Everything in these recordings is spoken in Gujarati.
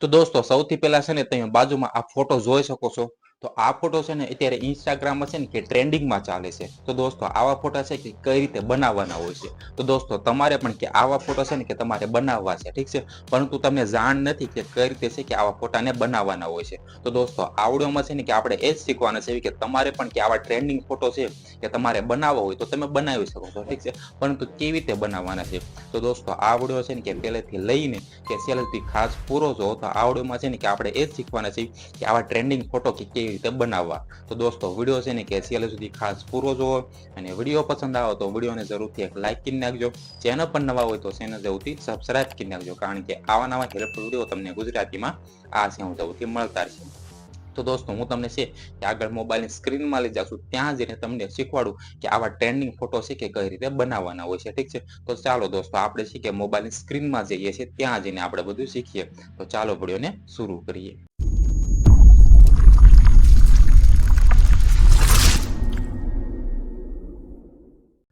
તો દોસ્તો સૌથી પહેલા છે ને તમે બાજુમાં આ ફોટો જોઈ શકો છો. તો આ ફોટો છે ને અત્યારે ઇન્સ્ટાગ્રામમાં છે ને કે ટ્રેન્ડિંગમાં ચાલે છે. તો દોસ્તો, આવા ફોટા છે કે કઈ રીતે બનાવવાના હોય છે? તો દોસ્તો, તમારે પણ કે આવા ફોટો છે ને કે તમારે બનાવવા છે, ઠીક છે? પરંતુ તમને જાણ નથી કે કઈ રીતે છે કે આવા ફોટાને બનાવવાના હોય છે. તો દોસ્તો આવડોમાં છે ને કે આપણે એ જ શીખવાના છે કે તમારે પણ કે આવા ટ્રેન્ડિંગ ફોટો છે કે તમારે બનાવવા હોય તો તમે બનાવી શકો છો, ઠીક છે? પરંતુ કેવી રીતે બનાવવાના છે? તો દોસ્તો, આ છે ને કે પહેલેથી લઈને કે છેલ્લેથી ખાસ પૂરો જો તો આ છે ને કે આપણે એ જ શીખવાના છે કે આવા ટ્રેન્ડિંગ ફોટો કે કેવી રીતે બનાવવા. તો દોસ્તો, વીડિયો છે ને કે છેલ્લે સુધી ખાસ પૂરો જોવો અને વીડિયો પસંદ આવે તો વિડીયોને જરૂરથી એક લાઇક કરી નાખજો. ચેનલ પર નવા હોય તો ચેનલ જરૂરથી સબસ્ક્રાઇબ કરી નાખજો, કારણ કે આવા નવા હેલ્પફુલ વીડિયો તમને ગુજરાતીમાં આ છે, હું જરૂરથી મળતા રહેશે તો દોસ્તો, હું તમને છે કે આગળ મોબાઈલની સ્ક્રીનમાં લઈ જાઉં છું. ત્યાં જઈને તમને શીખવાડું કે આવા ટ્રેન્ડિંગ ફોટો છે કે કઈ રીતે બનાવવાના હોય છે, ઠીક છે? તો ચાલો દોસ્તો, આપણે છે કે મોબાઈલની સ્ક્રીનમાં જઈએ છીએ, ત્યાં જઈને આપણે બધું શીખીએ. તો ચાલો વિડીયોને શરૂ કરીએ.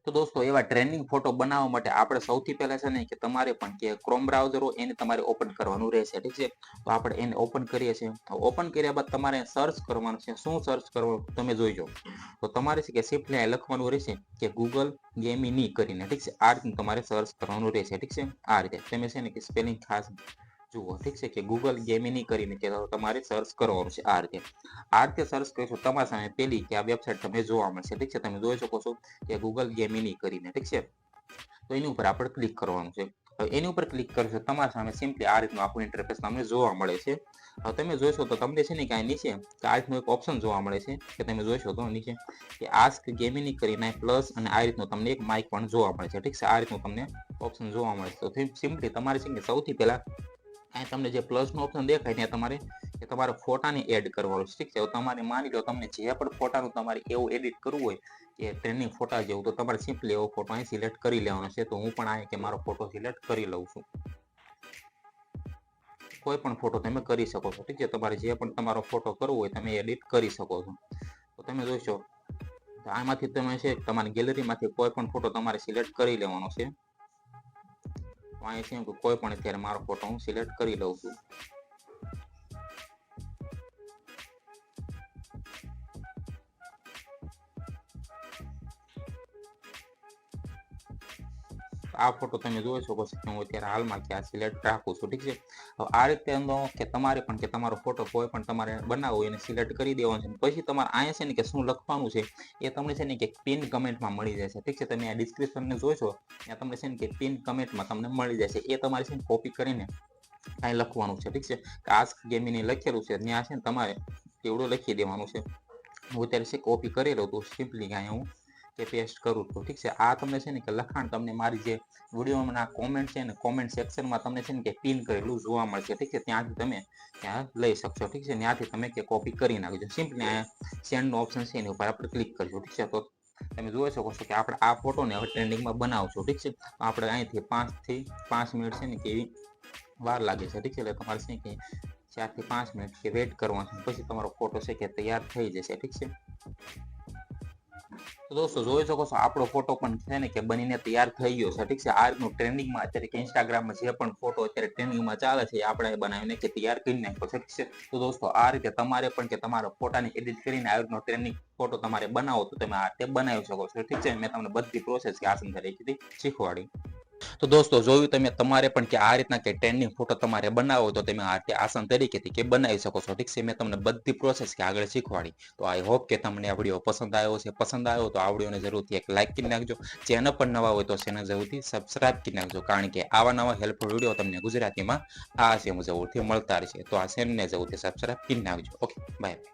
તો દોસ્તો, એવા ટ્રેનિંગ ફોટો બનાવવા માટે આપણે સૌથી પહેલા છે ને કે તમારે પણ કે ક્રોમ બ્રાઉઝર હોય એને તમારે ઓપન કરવાનું રહેશે, ઠીક છે? તો આપણે એને ઓપન કરીએ છીએ. તો ઓપન કર્યા બાદ તમારે સર્ચ કરવાનું છે. શું સર્ચ કરવાનું તમે જોઈજો તો તમારે છે કે અહીં લખવાનું રહેશે કે ગૂગલ ગેમિની કરીને, ઠીક છે? આ રીતનું તમારે સર્ચ કરવાનું રહેશે, ઠીક છે? આ રીતે. તમે છે ને કે સ્પેલિંગ ખાસ જુઓ, ઠીક છે કે ગૂગલ ગેમિની કરીને કે તમારે સર્ચ કરવાનું છે આ રીતે. આ રીતે સર્ચ કરશો, તમારા સામે પેલી કે આ વેબસાઇટ તમને જોવા મળશે, ઠીક છે? તમે જોઈ શકો છો કે ગૂગલ ગેમિની કરીને, ઠીક છે? તો એની ઉપર આપણે ક્લિક કરવાનું છે. એની ઉપર ક્લિક કરશો તમારા સામે સિમ્પલી આ રીતનું આપણું ઇન્ટરફેસ તમને જોવા મળે છે. તમે જોશો તો તમને છે ને કાંઈ નીચે, કે આ રીતનું એક ઓપ્શન જોવા મળે છે, કે તમે જોશો તો નીચે, કે આસ્ક ગેમિની કરીને પ્લસ અને આ રીતનું તમને એક માઇક પણ જોવા મળે છે, ઠીક છે? આ રીતનું તમને ઓપ્શન જોવા મળે છે. તો સિમ્પલી તમારે છે કે સૌથી પહેલા અહીં તમને જે પ્લસનો ઓપ્શન દેખાય ત્યાં તમારે કે તમારે ફોટાને એડ કરવાનું ઠીક છે? તમારે માની લો તમને જે પણ ફોટાનું તમારે એવું એડિટ કરવું હોય કે ટ્રેનિંગ ફોટા જેવું, તો તમારે સિમ્પલી એવો ફોટો અહીં સિલેક્ટ કરી લેવાનો છે. તો હું પણ અહીં કે મારો ફોટો સિલેક્ટ કરી લઉં છું. કોઈ પણ ફોટો તમે કરી શકો છો, ઠીક છે? તમારે જે પણ તમારો ફોટો કરવો હોય તમે એડિટ કરી શકો છો. તો તમે જોશો આમાંથી તમે છે, તમારી ગેલેરીમાંથી કોઈ પણ ફોટો તમારે સિલેક્ટ કરી લેવાનો છે. અહીં શું કોઈ પણ અત્યારે મારો ફોટો હું સિલેક્ટ કરી લઉં છું. આ ફોટો તમે જોઈ શકો છો હું અત્યારે હાલમાં કે સિલેક્ટ રાખું છું, ઠીક છે? આ રીતે એનો કે તમારે પણ કે તમારો ફોટો કોઈ પણ તમારે બનાવવો એને સિલેક્ટ કરી દેવાનો છે. પછી તમારે અહીંયા છે ને કે શું લખવાનું છે એ તમને છે ને કે પિન કમેન્ટમાં મળી જશે. ઠીક છે? તમે આ ડિસ્ક્રિપ્શનને જોશો, ત્યાં તમને છે ને કે પિન કમેન્ટમાં તમને મળી જશે. એ તમારે છે ને કોપી કરીને અહીં લખવાનું છે. ઠીક છે? કે આસ્ક ગેમિંગ લખેલું છે. ત્યાં છે ને તમારે એવડું લખી દેવાનું છે. હું અત્યારે છે કોપી કરેલો તો સિમ્પલી અહીંયા હું કે પેસ્ટ કરું છું. ઠીક છે? આ તમને છે ને કે લખાણ તમને મારી જે વિડીયોમાં આ કોમેન્ટ છે ને કોમેન્ટ સેક્શનમાં તમને છે ને કે પિન કરેલું જોવા મળશે. ઠીક છે? ત્યાંથી તમે ત્યાં લઈ શકશો. ઠીક છે? ત્યાંથી તમે કે કોપી કરી નાખજો. સિમ્પલી અહીંયા સેન્ડનો ઓપ્શન છે એની ઉપર આપણે ક્લિક કરજો. ઠીક છે? તો તમે જોઈ શકો છો કે આપણે આ ફોટોને હવે ટ્રેન્ડિંગમાં બનાવશું. ઠીક છે? તો આપણે અહીંથી પાંચથી પાંચ મિનિટ છે ને કે એવી વાર લાગે છે. ઠીક છે? એટલે તમારે છે કે ચારથી પાંચ મિનિટ કે વેઇટ કરવાનું છે. પછી તમારો ફોટો છે કે તૈયાર થઈ જશે. ઠીક છે? દોસ્તો, જોઈ શકો છો, આપણો ફોટો પણ છે ને કે બનીને તૈયાર થઈ ગયો છે. ઠીક છે? આ રીતનું ટ્રેન્ડિંગમાં અત્યારે કે ઇન્સ્ટાગ્રામમાં જે પણ ફોટો અત્યારે ટ્રેન્ડિંગમાં ચાલે છે આપણે બનાવીને કે તૈયાર કરી નાખ્યો ઠીક છે? તો દોસ્તો, આ રીતે તમારે પણ કે તમારા ફોટાને એડિટ કરીને આ રીતનો ટ્રેન્ડિંગ ફોટો તમારે બનાવો તો તમે આ રીતે બનાવી શકો છો. ઠીક છે? મેં તમને બધી પ્રોસેસ કે આસન તરીકેથી શીખવાડી. તો દોસ્તો, જોયું તમે તમારે પણ કે આ રીતના કે ટ્રેન્ડિંગ ફોટો તમારે બનાવો તો તમે આ આસન તરીકેથી કે બનાવી શકો છો. ઠીક છે, મેં તમને બધી પ્રોસેસ કે આગળ શીખવાડી. તો આઈ હોપ કે તમને આ વીડિયો પસંદ આવ્યો છે પસંદ આવ્યો તો આ વિડીયોને જરૂરથી એક લાઇક કરી નાખજો. ચેનલ પર નવા હોય તો ચેનલ જરૂરથી સબસ્ક્રાઇબ કરી નાખજો. કારણ કે આવા નવા હેલ્પફુલ વીડિયો તમને ગુજરાતીમાં આ હું જરૂરથી મળતા રહેશે. તો આ ચેનલને જરૂરથી સબસ્ક્રાઇબ કરી નાખજો. Okay bye